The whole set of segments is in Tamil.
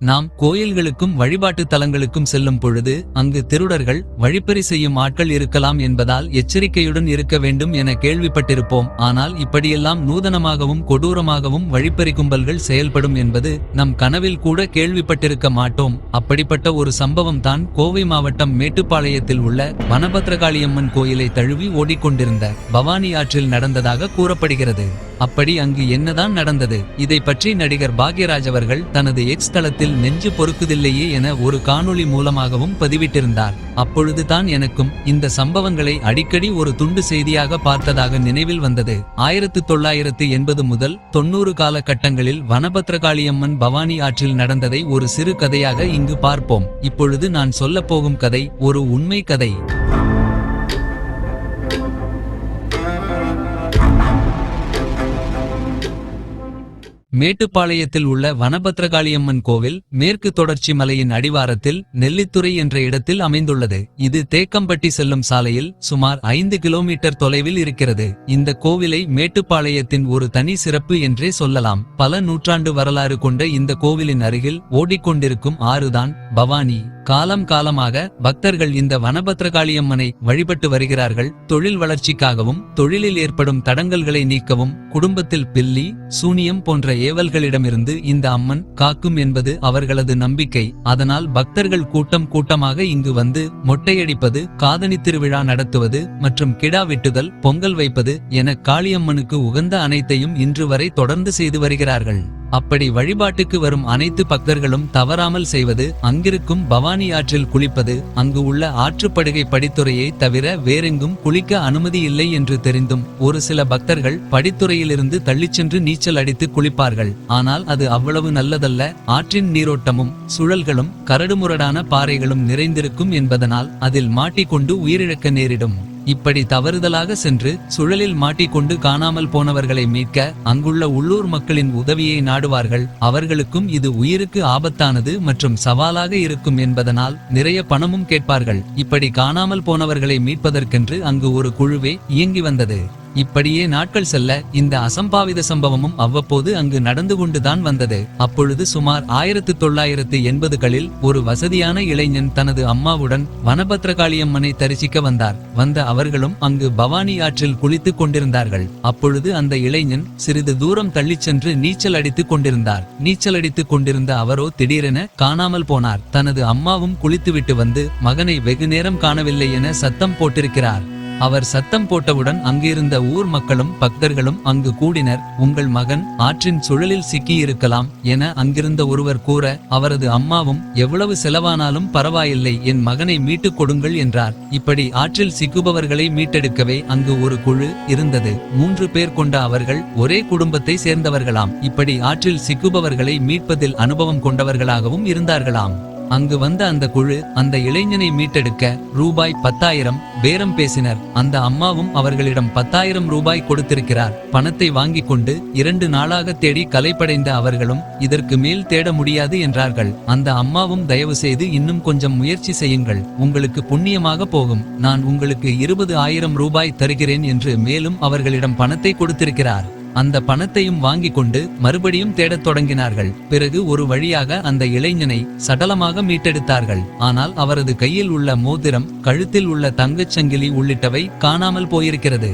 நாம் கோயில்களுக்கும் வழிபாட்டு தலங்களுக்கும் செல்லும் பொழுது அங்கு திருடர்கள் வழிப்பறி செய்யும் ஆட்கள் இருக்கலாம் என்பதால் எச்சரிக்கையுடன் இருக்க வேண்டும் என கேள்விப்பட்டிருப்போம். ஆனால் இப்படியெல்லாம் நூதனமாகவும் கொடூரமாகவும் வழிப்பறி கும்பல்கள் செயல்படும் என்பது நம் கனவில் கூட கேள்விப்பட்டிருக்க மாட்டோம். அப்படிப்பட்ட ஒரு சம்பவம் தான் கோவை மாவட்டம் மேட்டுப்பாளையத்தில் உள்ள வனபத்ரகாளியம்மன் கோயிலை தழுவி ஓடிக்கொண்டிருந்த பவானி ஆற்றில் நடந்ததாக கூறப்படுகிறது. அப்படி அங்கு என்னதான் நடந்தது? இதை பற்றி நடிகர் பாக்யராஜ் அவர்கள் தனது எக்ஸ் தளத்தில் நெஞ்சு பொறுக்குதில்லையே என ஒரு காணொளி மூலமாகவும் பதிவிட்டிருந்தார். அப்பொழுதுதான் எனக்கும் இந்த சம்பவங்களை அடிக்கடி ஒரு துண்டு செய்தியாக பார்த்ததாக நினைவில் வந்தது. ஆயிரத்து தொள்ளாயிரத்து எண்பது முதல் தொண்ணூறு காலகட்டங்களில் வனபத்ரகாளியம்மன் பவானி ஆற்றில் நடந்ததை ஒரு சிறு கதையாக இங்கு பார்ப்போம். இப்பொழுது நான் சொல்லப்போகும் கதை ஒரு உண்மை கதை. மேட்டுப்பாளையத்தில் உள்ள வனபத்ரகாளியம்மன் கோவில் மேற்கு தொடர்ச்சி மலையின் அடிவாரத்தில் நெல்லித்துறை என்ற இடத்தில் அமைந்துள்ளது. இது தேக்கம்பட்டி செல்லும் சாலையில் சுமார் ஐந்து கிலோமீட்டர் தொலைவில் இருக்கிறது. இந்த கோவிலை மேட்டுப்பாளையத்தின் ஒரு தனி சிறப்பு என்றே சொல்லலாம். பல நூற்றாண்டு வரலாறு கொண்ட இந்த கோவிலின் அருகில் ஓடிக்கொண்டிருக்கும் ஆறுதான் பவானி. காலம் காலமாக பக்தர்கள் இந்த வனபத்ரகாளியம்மனை வழிபட்டு வருகிறார்கள். தொழில் வளர்ச்சிக்காகவும் தொழிலில் ஏற்படும் தடங்கல்களை நீக்கவும் குடும்பத்தில் பில்லி சூனியம் போன்ற ஏவல்களிடமிருந்து இந்த அம்மன் காக்கும் என்பது அவர்களது நம்பிக்கை. அதனால் பக்தர்கள் கூட்டம் கூட்டமாக இங்கு வந்து மொட்டையடிப்பது காதணி திருவிழா நடத்துவது மற்றும் கிடா வெட்டுதல் பொங்கல் வைப்பது என காளியம்மனுக்கு உகந்த அனைத்தையும் இன்று வரை தொடர்ந்து செய்து வருகிறார்கள். அப்படி வழிபாட்டுக்கு வரும் அனைத்து பக்தர்களும் தவறாமல் செய்வது அங்கிருக்கும் பவானி ஆற்றில் குளிப்பது அங்கு உள்ள ஆற்றுப்படுகை படித்துறையை தவிர வேறெங்கும் குளிக்க அனுமதி இல்லை என்று தெரிந்தும் ஒரு சில பக்தர்கள் படித்துறையிலிருந்து தள்ளிச் சென்று நீச்சல் அடித்து குளிப்பார்கள். ஆனால் அது அவ்வளவு நல்லதல்ல. ஆற்றின் நீரோட்டமும் சுழல்களும் கரடுமுரடான பாறைகளும் நிறைந்திருக்கும் என்பதனால் அதில் மாட்டிக்கொண்டு உயிரிழக்க நேரிடும். இப்படி தவறுதலாக சென்று சுழலில் மாட்டிக்கொண்டு காணாமல் போனவர்களை மீட்க அங்குள்ள உள்ளூர் மக்களின் உதவியை நாடுவார்கள். அவர்களுக்கும் இது உயிருக்கு ஆபத்தானது மற்றும் சவாலாக இருக்கும் என்பதனால் நிறைய பணமும் கேட்பார்கள். இப்படி காணாமல் போனவர்களை மீட்பதற்கென்று அங்கு ஒரு குழுவே இயங்கி வந்தது. இப்படியே நாட்கள் செல்ல இந்த அசம்பாவித சம்பவமும் அவ்வப்போது அங்கு நடந்து கொண்டுதான் வந்தது. அப்பொழுது சுமார் ஆயிரத்து தொள்ளாயிரத்து எண்பதுகளில் ஒரு வசதியான இளைஞன் தனது அம்மாவுடன் வனபத்ரகாளியம்மனை தரிசிக்க வந்தார். வந்த அவர்களும் அங்கு பவானி ஆற்றில் குளித்துக் கொண்டிருந்தார்கள். அப்பொழுது அந்த இளைஞன் சிறிது தூரம் தள்ளிச் சென்று நீச்சல் அடித்துக் கொண்டிருந்தார். நீச்சல் அடித்துக் கொண்டிருந்த அவரோ திடீரென காணாமல் போனார். தனது அம்மாவும் குளித்துவிட்டு வந்து மகனை வெகு நேரம் காணவில்லை என சத்தம் போட்டிருக்கிறார். அவர் சத்தம் போட்டவுடன் அங்கிருந்த ஊர் மக்களும் பக்தர்களும் அங்கு கூடினர். உங்கள் மகன் ஆற்றின் சுழலில் சிக்கியிருக்கலாம் என அங்கிருந்த ஒருவர் கூற அவரது அம்மாவும் எவ்வளவு செலவானாலும் பரவாயில்லை என் மகனை மீட்டுக் கொடுங்கள் என்றார். இப்படி ஆற்றில் சிக்குபவர்களை மீட்டெடுக்கவே அங்கு ஒரு குழு இருந்தது. மூன்று பேர் கொண்ட அவர்கள் ஒரே குடும்பத்தை சேர்ந்தவர்களாம். இப்படி ஆற்றில் சிக்குபவர்களை மீட்பதில் அனுபவம் கொண்டவர்களாகவும் இருந்தார்களாம். அங்கு வந்த அந்த குழு அந்த இளைஞனை மீட்டெடுக்க ரூபாய் பத்தாயிரம் பேரம் பேசினர். அந்த அம்மாவும் அவர்களிடம் பத்தாயிரம் ரூபாய் கொடுத்திருக்கிறார். பணத்தை வாங்கிக் கொண்டு இரண்டு நாளாக தேடி கலைப்படைந்த அவர்களும் இதற்கு மேல் தேட முடியாது என்றார்கள். அந்த அம்மாவும் தயவு செய்து இன்னும் கொஞ்சம் முயற்சி செய்யுங்கள். உங்களுக்கு புண்ணியமாக போகும். நான் உங்களுக்கு இருபது ஆயிரம் ரூபாய் தருகிறேன் என்று மேலும் அவர்களிடம் பணத்தை கொடுத்திருக்கிறார். அந்த பணத்தையும் வாங்கிக் கொண்டு மறுபடியும் தேடத் தொடங்கினார்கள். பிறகு ஒரு வழியாக அந்த இளைஞனை சடலமாக மீட்டெடுத்தார்கள். ஆனால் அவரது கையில் உள்ள மோதிரம் கழுத்தில் உள்ள தங்கச் சங்கிலி உள்ளிட்டவை காணாமல் போயிருக்கிறது.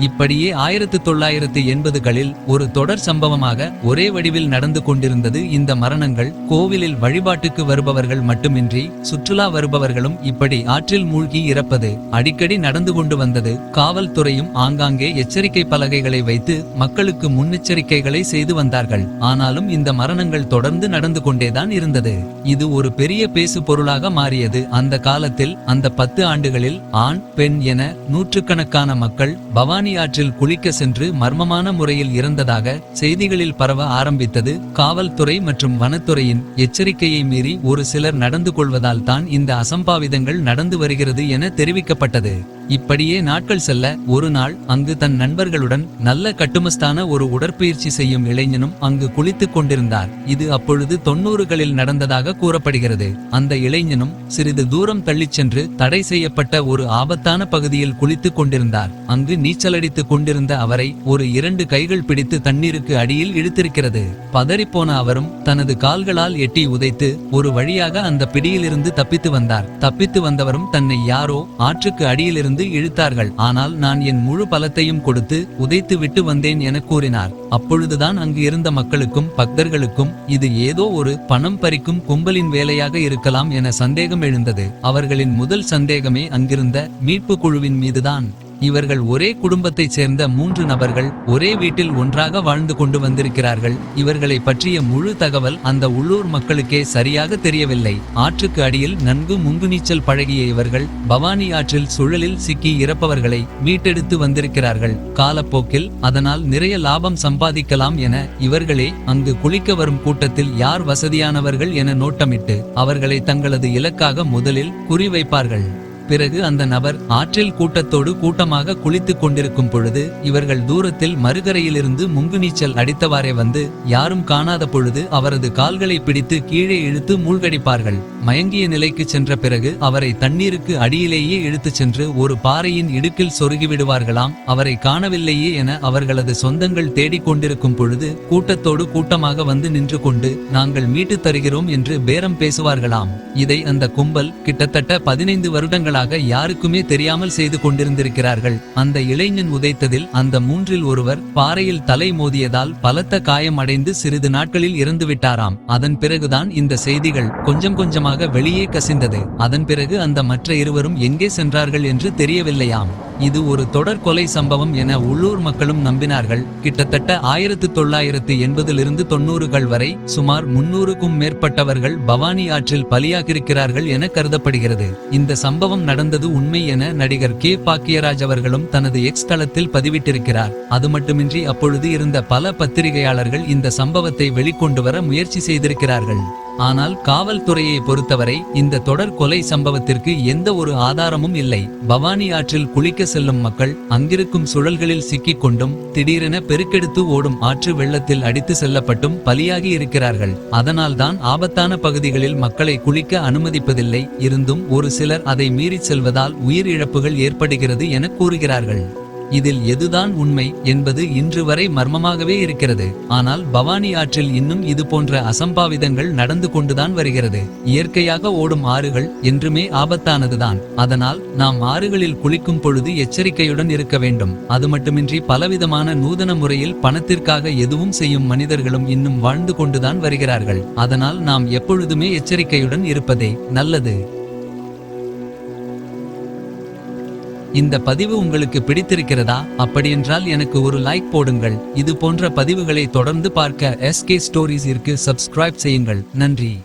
இப்படியே ஆயிரத்து தொள்ளாயிரத்து எண்பதுகளில் ஒரு தொடர் சம்பவமாக ஒரே வடிவில் நடந்து கொண்டிருந்தது இந்த மரணங்கள். கோவிலில் வழிபாட்டுக்கு வருபவர்கள் மட்டுமின்றி சுற்றுலா வருபவர்களும் இப்படி ஆற்றில் மூழ்கி இறப்பது அடிக்கடி நடந்து கொண்டு வந்தது. காவல்துறையும் ஆங்காங்கே எச்சரிக்கை பலகைகளை வைத்து மக்களுக்கு முன்னெச்சரிக்கைகளை செய்து வந்தார்கள். ஆனாலும் இந்த மரணங்கள் தொடர்ந்து நடந்து கொண்டேதான் இருந்தது. இது ஒரு பெரிய பேசு பொருளாக மாறியது. அந்த காலத்தில் அந்த பத்து ஆண்டுகளில் ஆண் பெண் என நூற்றுக்கணக்கான மக்கள் பவானி ஆற்றில் குளிக்க சென்று மர்மமான முறையில் இறந்ததாக செய்திகளில் பரவ ஆரம்பித்தது காவல்துறை மற்றும் வனத்துறையின் எச்சரிக்கையை மீறி ஒரு சிலர் நடந்து கொள்வதால் தான் இந்த அசம்பாவிதங்கள் நடந்து வருகிறது என தெரிவிக்கப்பட்டது. இப்படியே நாட்கள் செல்ல ஒரு நாள் அங்கு தன் நண்பர்களுடன் நல்ல கட்டுமஸ்தான ஒரு உடற்பயிற்சி செய்யும் இளைஞனும் அங்கு குளித்துக் கொண்டிருந்தார். இது அப்பொழுது தொண்ணூறுகளில் நடந்ததாக கூறப்படுகிறது. அந்த இளைஞனும் சிறிது தூரம் தள்ளிச் சென்று தடை செய்யப்பட்ட ஒரு ஆபத்தான பகுதியில் குளித்துக் கொண்டிருந்தார். அங்கு நீச்சலடித்துக் கொண்டிருந்த அவரை ஒரு இரண்டு கைகள் பிடித்து தண்ணீருக்கு அடியில் இழுத்திருக்கிறது. பதறிப்போன அவரும் தனது கால்களால் எட்டி உதைத்து ஒரு வழியாக அந்த பிடியிலிருந்து தப்பித்து வந்தார். தப்பித்து வந்தவரும் தன்னை யாரோ ஆற்றுக்கு அடியிலிருந்து இழுத்தார்கள். ஆனால் நான் என் முழு பலத்தையும் கொடுத்து உதைத்து விட்டு வந்தேன் என கூறினார். அப்பொழுதுதான் அங்கு இருந்த மக்களுக்கும் பக்தர்களுக்கும் இது ஏதோ ஒரு பணம் பறிக்கும் கும்பலின் வேலையாக இருக்கலாம் என சந்தேகம் எழுந்தது. அவர்களின் முதல் சந்தேகமே அங்கிருந்த மீட்பு குழுவின் மீதுதான். இவர்கள் ஒரே குடும்பத்தைச் சேர்ந்த மூன்று நபர்கள் ஒரே வீட்டில் ஒன்றாக வாழ்ந்து கொண்டு வந்திருக்கிறார்கள். இவர்களை பற்றிய முழு தகவல் அந்த உள்ளூர் மக்களுக்கே சரியாக தெரியவில்லை. ஆற்றுக்கு அடியில் நன்கு முங்கு நீச்சல் பழகிய இவர்கள் பவானி ஆற்றில் சுழலில் சிக்கி இறப்பவர்களை வீட்டெடுத்து வந்திருக்கிறார்கள். காலப்போக்கில் அதனால் நிறைய லாபம் சம்பாதிக்கலாம் என இவர்களே அங்கு குளிக்க வரும் கூட்டத்தில் யார் வசதியானவர்கள் என நோட்டமிட்டு அவர்களை தங்களது இலக்காக முதலில் குறிவைப்பார்கள். பிறகு அந்த நபர் ஆற்றில் கூட்டத்தோடு கூட்டமாக குளித்துக் கொண்டிருக்கும் பொழுது இவர்கள் தூரத்தில் மறுகரையிலிருந்து முங்குநீச்சல் அடித்தவாறே வந்து யாரும் காணாத பொழுது அவரது கால்களை பிடித்து கீழே இழுத்து மூழ்கடிப்பார்கள். மயங்கிய நிலைக்கு சென்ற பிறகு அவரை தண்ணீருக்கு அடியிலேயே இழுத்துச் சென்று ஒரு பாறையின் இடுக்கில் சொருகிவிடுவார்களாம் அவரை காணவில்லையே என அவர்களது சொந்தங்கள் தேடிக் கொண்டிருக்கும் பொழுது கூட்டத்தோடு கூட்டமாக வந்து நின்று கொண்டு நாங்கள் மீட்டுத் தருகிறோம் என்று பேரம் பேசுவார்களாம். இதை அந்த கும்பல் கிட்டத்தட்ட பதினைந்து வருடங்களாக யாருக்குமே தெரியாமல் செய்து கொண்டிருந்திருக்கிறார்கள். அந்த இளைஞன் உதைத்ததில் அந்த மூன்றில் ஒருவர் பாறையில் தலை மோதியதால் பலத்த காயம் அடைந்து சிறிது நாட்களில் இறந்து விட்டாராம். அதன் பிறகுதான் இந்த செய்திகள் கொஞ்சம் கொஞ்சமாக வெளியே கசிந்தது. அதன் பிறகு அந்த மற்ற இருவரும் எங்கே சென்றார்கள் என்று தெரியவில்லையாம். இது ஒரு தொடர் கொலை சம்பவம் என உள்ளூர் மக்களும் நம்பினார்கள். கிட்டத்தட்ட ஆயிரத்து தொள்ளாயிரத்து எண்பதிலிருந்து தொண்ணூறுகள் வரை சுமார் முன்னூறுக்கும் மேற்பட்டவர்கள் பவானி ஆற்றில் பலியாகியிருக்கிறார்கள் என கருதப்படுகிறது. இந்த சம்பவம் நடந்தது உண்மை என நடிகர் கே. பாக்கியராஜ் அவர்களும் தனது எக்ஸ் தளத்தில் பதிவிட்டிருக்கிறார். அது மட்டுமின்றி அப்பொழுது இருந்த பல பத்திரிகையாளர்கள் இந்த சம்பவத்தை வெளிக்கொண்டு வர முயற்சி செய்திருக்கிறார்கள். ஆனால் காவல்துறையை பொறுத்தவரை இந்த தொடர் கொலை சம்பவத்திற்கு எந்த ஒரு ஆதாரமும் இல்லை. பவானி ஆற்றில் குளிக்க செல்லும் மக்கள் அங்கிருக்கும் சுழல்களில் சிக்கிக் கொண்டும் திடீரென பெருக்கெடுத்து ஓடும் ஆற்று வெள்ளத்தில் அடித்து செல்லப்பட்டும் பலியாகி இருக்கிறார்கள். அதனால்தான் ஆபத்தான பகுதிகளில் மக்களை குளிக்க அனுமதிப்பதில்லை. இருந்தும் ஒரு சிலர் அதை மீறிச் செல்வதால் உயிரிழப்புகள் ஏற்படுகிறது என கூறுகிறார்கள். இதில் எதுதான் உண்மை என்பது இன்று வரை மர்மமாகவே இருக்கிறது. ஆனால் பவானி ஆற்றில் இன்னும் இது போன்ற அசம்பாவிதங்கள் நடந்து கொண்டுதான் வருகிறது. இயற்கையாக ஓடும் ஆறுகள் என்றுமே ஆபத்தானதுதான். அதனால் நாம் ஆறுகளில் குளிக்கும் பொழுது எச்சரிக்கையுடன் இருக்க வேண்டும். அது மட்டுமின்றி பலவிதமான நூதன முறையில் பணத்திற்காக எதுவும் செய்யும் மனிதர்களும் இன்னும் வாழ்ந்து கொண்டுதான் வருகிறார்கள். அதனால் நாம் எப்பொழுதுமே எச்சரிக்கையுடன் இருப்பதே நல்லது. இந்த பதிவு உங்களுக்கு பிடித்திருக்கிறதா? அப்படியென்றால் எனக்கு ஒரு லைக் போடுங்கள். இது போன்ற பதிவுகளை தொடர்ந்து பார்க்க எஸ்கே ஸ்டோரிஸிற்கு சப்ஸ்கிரைப் செய்யுங்கள். நன்றி.